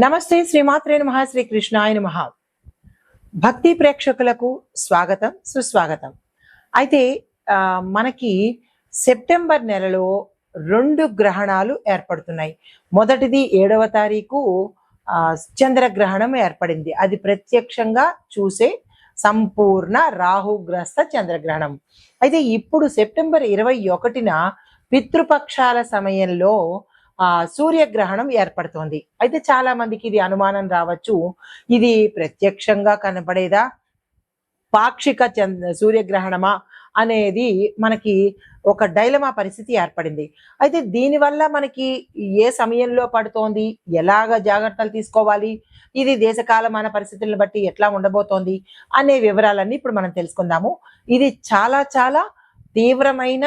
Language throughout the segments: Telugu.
నమస్తే శ్రీమాత్రే నమ శ్రీ కృష్ణాయ నమ. భక్తి ప్రేక్షకులకు స్వాగతం సుస్వాగతం. అయితే మనకి సెప్టెంబర్ నెలలో రెండు గ్రహణాలు ఏర్పడుతున్నాయి. మొదటిది ఏడవ తారీఖు చంద్రగ్రహణం ఏర్పడింది. అది ప్రత్యక్షంగా చూసే సంపూర్ణ రాహుగ్రస్త చంద్రగ్రహణం. అయితే ఇప్పుడు సెప్టెంబర్ ఇరవై ఒకటిన పితృపక్షాల సమయంలో సూర్యగ్రహణం ఏర్పడుతోంది. అయితే చాలా మందికి ఇది అనుమానం రావచ్చు. ఇది ప్రత్యక్షంగా కనబడేదా? పాక్షిక సూర్యగ్రహణమా? అనేది మనకి ఒక డైలమా పరిస్థితి ఏర్పడింది. అయితే దీనివల్ల మనకి ఏ సమయంలో పడుతోంది? ఎలాగ జాగ్రత్తలు తీసుకోవాలి? ఇది దేశకాలమాన పరిస్థితులను బట్టి ఎట్లా ఉండబోతోంది? అనే వివరాలన్నీ ఇప్పుడు మనం తెలుసుకుందాము. ఇది చాలా చాలా తీవ్రమైన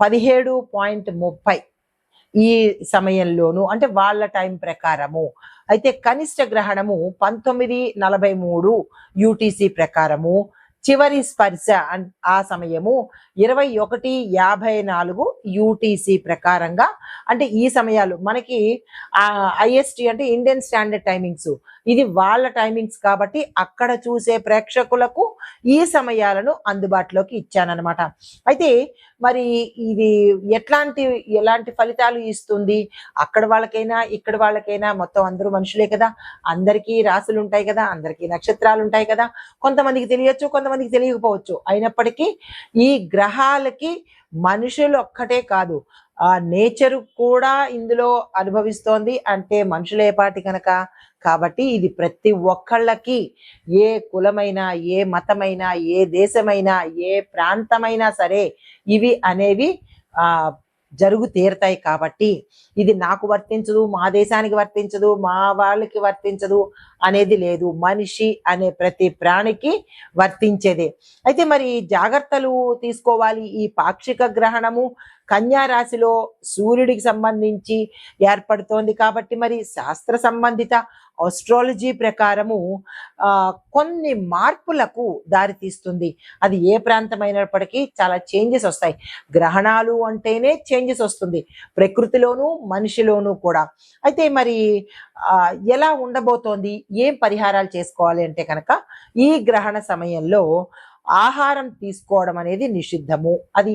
పదిహేడు పాయింట్ ముప్పై ఈ సమయంలోను అంటే వాళ్ళ టైం ప్రకారము. అయితే కనిష్ట గ్రహణము పంతొమ్మిది నలభై మూడు యూటీసీ ప్రకారము. చివరి స్పర్శ ఆ సమయము ఇరవై ఒకటి యాభై నాలుగు యూటీసీ ప్రకారంగా అంటే ఈ సమయాలు మనకి ఐఎస్టి అంటే ఇండియన్ స్టాండర్డ్ టైమింగ్స్ ఇది వాళ్ళ టైమింగ్స్ కాబట్టి అక్కడ చూసే ప్రేక్షకులకు ఈ సమయాలను అందుబాటులోకి ఇచ్చానమాట అయితే మరి ఇది ఎట్లాంటి ఎలాంటి ఫలితాలు ఇస్తుంది? అక్కడ వాళ్ళకైనా ఇక్కడ వాళ్ళకైనా మొత్తం అందరూ మనుషులే కదా. అందరికీ రాసులు ఉంటాయి కదా. అందరికీ నక్షత్రాలు ఉంటాయి కదా. కొంతమందికి తెలియచ్చు కొంతమందికి తెలియకపోవచ్చు. అయినప్పటికీ ఈ గ్రహాలకి మనుషులు ఒక్కటే కాదు. ఆ నేచర్ కూడా ఇందులో అనుభవిస్తోంది. అంటే మనుషులేపాటి కనుక కాబట్టి ఇది ప్రతి ఒక్కళ్ళకి ఏ కులమైనా ఏ మతమైనా ఏ దేశమైనా ఏ ప్రాంతమైనా సరే ఇవి అనేవి ఆ జరుగు తీరుతాయి కాబట్టి ఇది నాకు వర్తించదు మా దేశానికి వర్తించదు మా వాళ్ళకి వర్తించదు అనేది లేదు. మనిషి అనే ప్రతి ప్రాణికి వర్తించేదే. అయితే మరి జాగ్రత్తలు తీసుకోవాలి ఈ పాక్షిక గ్రహణము రాశిలో సూర్యుడికి సంబంధించి ఏర్పడుతోంది కాబట్టి మరి శాస్త్ర సంబంధిత ఆస్ట్రాలజీ ప్రకారము కొన్ని మార్పులకు దారితీస్తుంది. అది ఏ ప్రాంతమైనప్పటికీ చాలా చేంజెస్ వస్తాయి. గ్రహణాలు అంటేనే చేంజెస్ వస్తుంది. ప్రకృతిలోనూ మనిషిలోనూ కూడా. అయితే మరి ఎలా ఉండబోతోంది? ఏం పరిహారాలు చేసుకోవాలి అంటే కనుక ఈ గ్రహణ సమయంలో ఆహారం తీసుకోవడం అనేది నిషిద్ధము. అది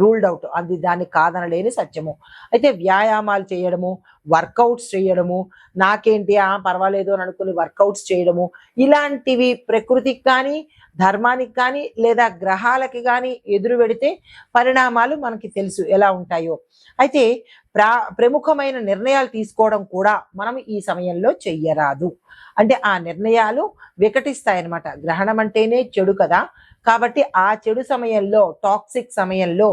రూల్డ్ అవుట్ అది దాన్ని కాదనలేని సత్యము. అయితే వ్యాయామాలు చేయడము వర్కౌట్స్ చేయడము నాకేంటి ఆ పర్వాలేదు అని అనుకుని వర్కౌట్స్ చేయడము ఇలాంటివి ప్రకృతికి కానీ ధర్మానికి కానీ లేదా గ్రహాలకి కానీ ఎదురు పెడితే పరిణామాలు మనకి తెలుసు ఎలా ఉంటాయో. అయితే ప్రా ప్రముఖమైన నిర్ణయాలు తీసుకోవడం కూడా మనం ఈ సమయంలో చెయ్యరాదు. అంటే ఆ నిర్ణయాలు వికటిస్తాయన్నమాట. గ్రహణం అంటేనే చెడు కదా. కాబట్టి ఆ చెడు సమయంలో టాక్సిక్ సమయంలో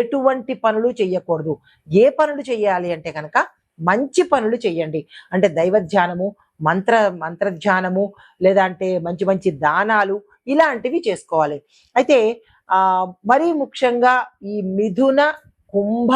ఎటువంటి పనులు చెయ్యకూడదు. ఏ పనులు చెయ్యాలి అంటే కనుక మంచి పనులు చెయ్యండి. అంటే దైవ ధ్యానము మంత్ర మంత్రధ్యానము లేదా అంటే మంచి మంచి దానాలు ఇలాంటివి చేసుకోవాలి. అయితే ఆ మరీ ముఖ్యంగా ఈ మిథున కుంభ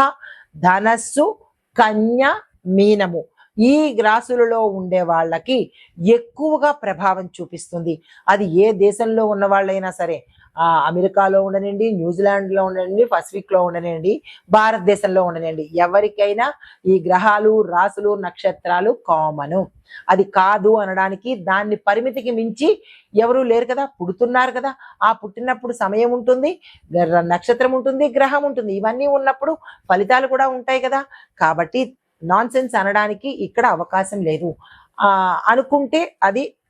ధనస్సు కన్య మీనము. ఈ రాసులలో ఉండే వాళ్ళకి ఎక్కువగా ప్రభావం చూపిస్తుంది. అది ఏ దేశంలో ఉన్న వాళ్ళైనా సరే. అమెరికాలో ఉండనండి న్యూజిలాండ్లో ఉండనండి పసిఫిక్లో ఉండనండి భారతదేశంలో ఉండనండి ఎవరికైనా ఈ గ్రహాలు రాసులు నక్షత్రాలు కామను. అది కాదు అనడానికి దాన్ని పరిమితికి మించి ఎవరు లేరు కదా పుడుతున్నారు కదా. ఆ పుట్టినప్పుడు సమయం ఉంటుంది గ్ర- నక్షత్రం ఉంటుంది గ్రహం ఉంటుంది. ఇవన్నీ ఉన్నప్పుడు ఫలితాలు కూడా ఉంటాయి కదా. కాబట్టి నాన్ సెన్స్ అనడానికి ఇక్కడ అవకాశం లేదు. ఆ, అనుకుంటే అది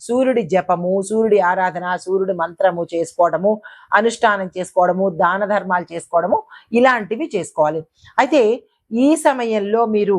సూర్యుడి జపము సూర్యుడి ఆరాధన సూర్యుడి మంత్రము చేసుకోవడము అనుష్ఠానం చేసుకోవడము దాన ధర్మాలు చేసుకోవడము ఇలాంటివి చేసుకోవాలి. అయితే ఈ సమయంలో మీరు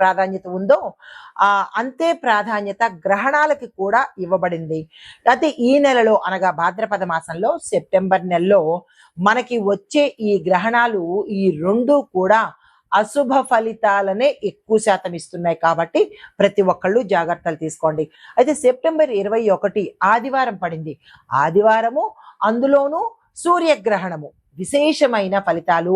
ప్రాధాన్యత ఉందో ఆ అంతే ప్రాధాన్యత గ్రహణాలకి కూడా ఇవ్వబడింది. అయితే ఈ నెలలో అనగా భాద్రపద మాసంలో సెప్టెంబర్ నెలలో మనకి వచ్చే ఈ గ్రహణాలు ఈ రెండు కూడా అశుభ ఫలితాలనే ఎక్కువ శాతం ఇస్తున్నాయి కాబట్టి ప్రతి ఒక్కళ్ళు జాగ్రత్తలు తీసుకోండి. అయితే సెప్టెంబర్ ఇరవై ఒకటి ఆదివారం పడింది. ఆదివారము అందులోనూ సూర్యగ్రహణము విశేషమైన ఫలితాలు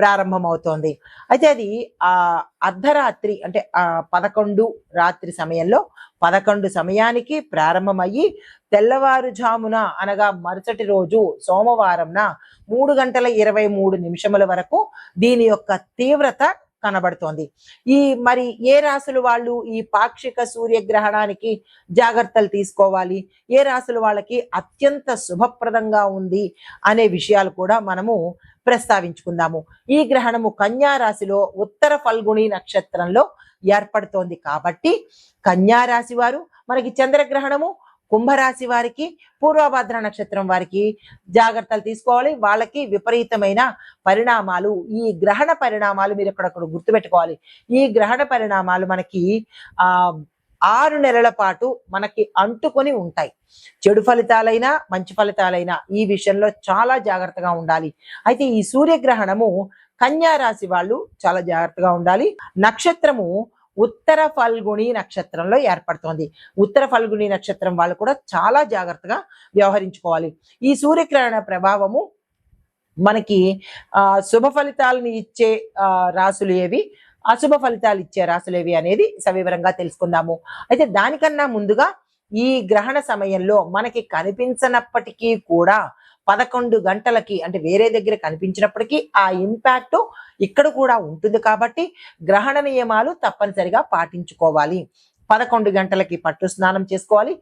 ప్రారంభమవుతోంది. అయితే అది ఆ అర్ధరాత్రి అంటే ఆ పదకొండు రాత్రి సమయంలో పదకొండు సమయానికి ప్రారంభమయ్యి తెల్లవారుజామున అనగా మరుసటి రోజు సోమవారంన మూడు గంటల ఇరవై మూడు నిమిషముల వరకు దీని యొక్క తీవ్రత కనబడుతోంది. ఈ మరి ఏ రాసుల వాళ్ళు ఈ పాక్షిక సూర్యగ్రహణానికి జాగ్రత్తలు తీసుకోవాలి? ఏ రాసుల వాళ్ళకి అత్యంత శుభప్రదంగా ఉంది అనే విషయాలు కూడా మనము ప్రస్తావించుకుందాము. ఈ గ్రహణము కన్యా రాశిలో ఉత్తర ఫల్గుణి నక్షత్రంలో ఏర్పడుతోంది కాబట్టి కన్యా రాశి వారు మనకి చంద్రగ్రహణము కుంభరాశి వారికి పూర్వభద్ర నక్షత్రం వారికి జాగ్రత్తలు తీసుకోవాలి. వాళ్ళకి విపరీతమైన పరిణామాలు ఈ గ్రహణ పరిణామాలు మీరు ఇక్కడ గుర్తుపెట్టుకోవాలి. ఈ గ్రహణ పరిణామాలు మనకి ఆ ఆరు నెలల పాటు మనకి అంటుకొని ఉంటాయి. చెడు ఫలితాలైనా మంచి ఫలితాలైనా ఈ విషయంలో చాలా జాగ్రత్తగా ఉండాలి. అయితే ఈ సూర్యగ్రహణము కన్యా రాశి వాళ్ళు చాలా జాగ్రత్తగా ఉండాలి. నక్షత్రము ఉత్తర ఫల్గుణి నక్షత్రంలో ఏర్పడుతోంది. ఉత్తర ఫల్గుణి నక్షత్రం వాళ్ళు కూడా చాలా జాగ్రత్తగా వ్యవహరించుకోవాలి. ఈ సూర్యగ్రహణ ప్రభావము మనకి ఆ శుభ ఫలితాలను ఇచ్చే ఆ, రాసులు ఏవి? అశుభ ఫలితాలు ఇచ్చే రాసులు అనేది సవివరంగా తెలుసుకుందాము. అయితే దానికన్నా ముందుగా ఈ గ్రహణ సమయంలో మనకి కనిపించనప్పటికీ కూడా పదకొండు గంటలకి అంటే వేరే దగ్గర కనిపించినప్పటికీ ఆ ఇంపాక్ట్ ఇక్కడ కూడా ఉంటుంది కాబట్టి గ్రహణ నియమాలు తప్పనిసరిగా పాటించుకోవాలి. పదకొండు గంటలకి పట్టు స్నానం చేసుకోవాలి.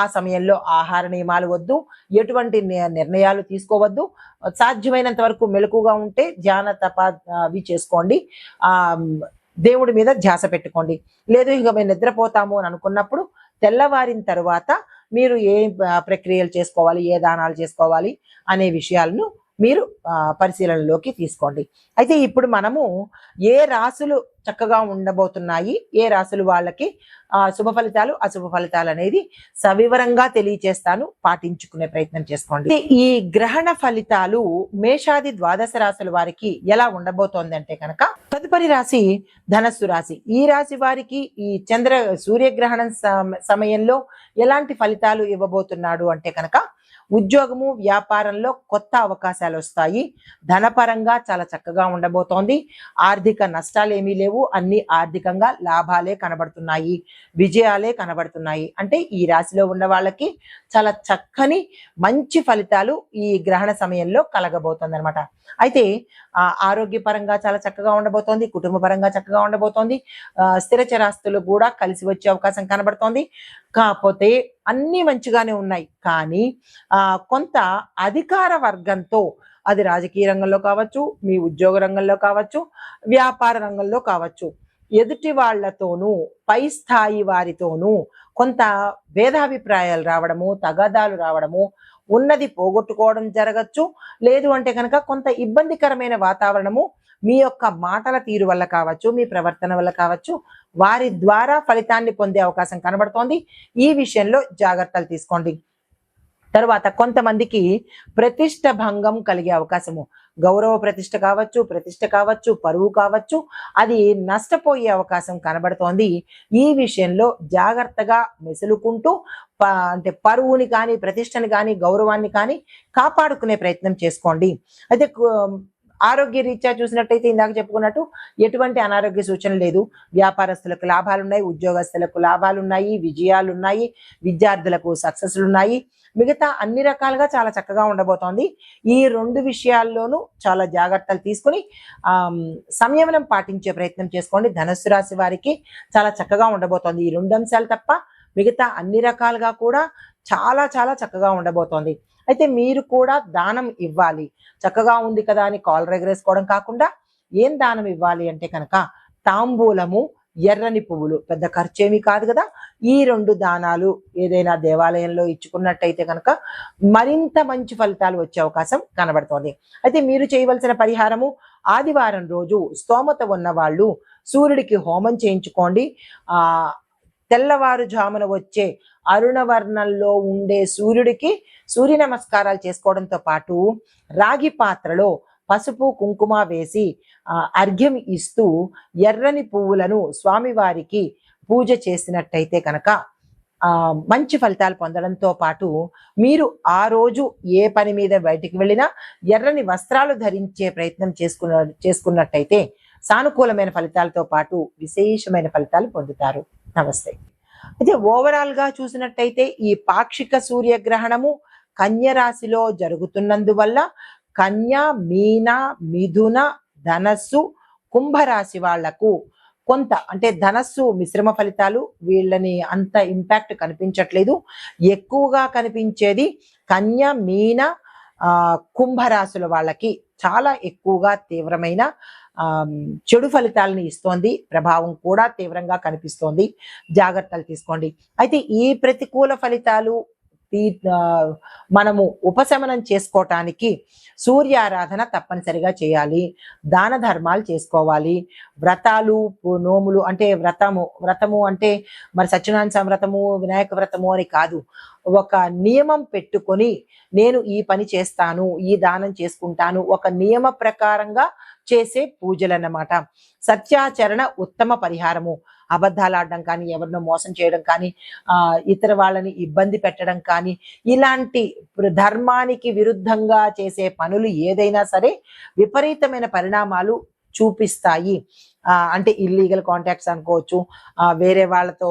ఆ సమయంలో ఆహార నియమాలు వద్దు. ఎటువంటి నిర్ణయాలు తీసుకోవద్దు. సాధ్యమైనంత వరకు మెలకుగా ఉంటే ధ్యాన తప అవి చేసుకోండి. ఆ దేవుడి మీద ధ్యాస పెట్టుకోండి. లేదు ఇక మేము నిద్రపోతాము అని అనుకున్నప్పుడు తెల్లవారిన తర్వాత మీరు ఏ ప్రక్రియలు చేసుకోవాలి ఏ దానాలు చేసుకోవాలి అనే విషయాలను మీరు పరిశీలనలోకి తీసుకోండి. అయితే ఇప్పుడు మనము ఏ రాసులు చక్కగా ఉండబోతున్నాయి. ఏ రాసులు వాళ్ళకి? ఆ, శుభ ఫలితాలు అశుభ ఫలితాలు అనేది సవివరంగా తెలియచేస్తాను. పాటించుకునే ప్రయత్నం చేసుకోండి. ఈ గ్రహణ ఫలితాలు మేషాది ద్వాదశ రాశుల వారికి ఎలా ఉండబోతోంది అంటే కనుక తదుపరి రాశి ధనస్సు రాశి. ఈ రాశి వారికి ఈ చంద్ర సూర్యగ్రహణం సమ- సమయంలో ఎలాంటి ఫలితాలు ఇవ్వబోతున్నాడు అంటే కనుక ఉద్యోగము వ్యాపారంలో కొత్త అవకాశాలు వస్తాయి ధనపరంగా చాలా చక్కగా ఉండబోతోంది. ఆర్థిక నష్టాలు ఏమీ లేవు. అన్ని ఆర్థికంగా లాభాలే కనబడుతున్నాయి. విజయాలే కనబడుతున్నాయి. అంటే ఈ రాశిలో ఉన్న వాళ్ళకి చాలా చక్కని మంచి ఫలితాలు ఈ గ్రహణ సమయంలో కలగబోతుంది అనమాట అయితే ఆరోగ్యపరంగా చాలా చక్కగా ఉండబోతోంది. కుటుంబపరంగా చక్కగా ఉండబోతోంది. స్థిరచరాస్తులు స్థిర కూడా కలిసి వచ్చే అవకాశం కనబడుతోంది. కాకపోతే అన్ని మంచిగానే ఉన్నాయి. కానీ ఆ కొంత అధికార వర్గంతో అది రాజకీయ రంగంలో కావచ్చు మీ ఉద్యోగ రంగంలో కావచ్చు వ్యాపార రంగంలో కావచ్చు ఎదుటి వాళ్ళతోనూ పై స్థాయి వారితోనూ కొంత భేదాభిప్రాయాలు రావడము తగాదాలు రావడము ఉన్నది పోగొట్టుకోవడం జరగచ్చు. లేదు అంటే కనుక కొంత ఇబ్బందికరమైన వాతావరణము మీ యొక్క మాటల తీరు వల్ల కావచ్చు మీ ప్రవర్తన వల్ల కావచ్చు వారి ద్వారా ఫలితాన్ని పొందే అవకాశం కనబడుతోంది. ఈ విషయంలో జాగ్రత్తలు తీసుకోండి. తర్వాత కొంతమందికి ప్రతిష్ట భంగం కలిగే అవకాశము. గౌరవ ప్రతిష్ట కావచ్చు ప్రతిష్ట కావచ్చు పరువు కావచ్చు అది నష్టపోయే అవకాశం కనబడుతోంది. ఈ విషయంలో జాగ్రత్తగా మెసులుకుంటూ ప- అంటే పరువుని కానీ ప్రతిష్టని కానీ గౌరవాన్ని కానీ కాపాడుకునే ప్రయత్నం చేసుకోండి. అయితే ఆరోగ్య రీత్యా చూసినట్టయితే ఇందాక చెప్పుకున్నట్టు ఎటువంటి అనారోగ్య సూచన లేదు. వ్యాపారస్తులకు లాభాలు ఉన్నాయి ఉద్యోగస్తులకు లాభాలు ఉన్నాయి విద్యార్థులకు సక్సెస్లు ఉన్నాయి మిగతా అన్ని రకాలుగా చాలా చక్కగా ఉండబోతోంది. ఈ రెండు విషయాల్లోనూ చాలా జాగ్రత్తలు తీసుకుని సంయమనం పాటించే ప్రయత్నం చేసుకోండి. ధనుసు రాశి వారికి చాలా చక్కగా ఉండబోతోంది. ఈ రెండు అంశాలు తప్ప మిగతా అన్ని రకాలుగా కూడా చాలా చాలా చక్కగా ఉండబోతోంది. అయితే మీరు కూడా దానం ఇవ్వాలి. చక్కగా ఉంది కదా అని కాలర్ ఎగరేసుకోవడం కాకుండా ఏం దానం ఇవ్వాలి అంటే కనుక తాంబూలము ఎర్రని పువ్వులు. పెద్ద ఖర్చేమీ కాదు కదా. ఈ రెండు దానాలు ఏదైనా దేవాలయంలో ఇచ్చుకున్నట్టయితే కనుక మరింత మంచి ఫలితాలు వచ్చే అవకాశం కనబడుతోంది. అయితే మీరు చేయవలసిన పరిహారము ఆదివారం రోజు స్తోమత ఉన్న వాళ్ళు సూర్యుడికి హోమం చేయించుకోండి. ఆ తెల్లవారుజామున వచ్చే అరుణవర్ణంలో ఉండే సూర్యుడికి సూర్య నమస్కారాలు చేసుకోవడంతో పాటు రాగి పాత్రలో పసుపు కుంకుమ వేసి అర్ఘ్యం ఇస్తూ ఎర్రని పువ్వులను స్వామివారికి పూజ చేసినట్టయితే కనుక మంచి ఫలితాలు పొందడంతో పాటు మీరు ఆ రోజు ఏ పని మీద బయటికి వెళ్ళినా ఎర్రని వస్త్రాలు ధరించే ప్రయత్నం చేసుకున్న చేసుకున్నట్టయితే సానుకూలమైన ఫలితాలతో పాటు విశేషమైన ఫలితాలు పొందుతారు. నమస్తే. అయితే ఓవరాల్గా చూసినట్టయితే ఈ పాక్షిక సూర్యగ్రహణము కన్య రాశిలో జరుగుతున్నందువల్ల కన్య మీన మిథున ధనస్సు కుంభరాశి వాళ్ళకు కొంత అంటే ధనస్సు మిశ్రమ ఫలితాలు వీళ్ళని అంత ఇంపాక్ట్ కనిపించట్లేదు. ఎక్కువగా కనిపించేది కన్య మీన కుంభరాశుల వాళ్ళకి చాలా ఎక్కువగా తీవ్రమైన చెడు ఫలితాలను ఇస్తోంది. ప్రభావం కూడా తీవ్రంగా కనిపిస్తోంది. జాగ్రత్తలు తీసుకోండి. అయితే ఈ ప్రతికూల ఫలితాలు తీ- మనము ఉపశమనం చేసుకోవటానికి సూర్యారాధన తప్పనిసరిగా చేయాలి. దాన ధర్మాలు చేసుకోవాలి. వ్రతాలు నోములు అంటే వ్రతము వ్రతము అంటే మరి సత్యనారాయణ వ్రతము వినాయక వ్రతము అని కాదు. ఒక నియమం పెట్టుకొని నేను ఈ పని చేస్తాను ఈ దానం చేసుకుంటాను ఒక నియమ ప్రకారంగా చేసే పూజలు అన్నమాట సత్యాచరణ ఉత్తమ పరిహారము. అబద్ధాలు ఆడడం కానీ ఎవరినో మోసం చేయడం కానీ ఆ ఇతర వాళ్ళని ఇబ్బంది పెట్టడం కానీ ఇలాంటి ధర్మానికి విరుద్ధంగా చేసే పనులు ఏదైనా సరే విపరీతమైన పరిణామాలు చూపిస్తాయి. అంటే ఇల్లీగల్ కాంటాక్ట్స్ అనుకోవచ్చు వేరే వాళ్ళతో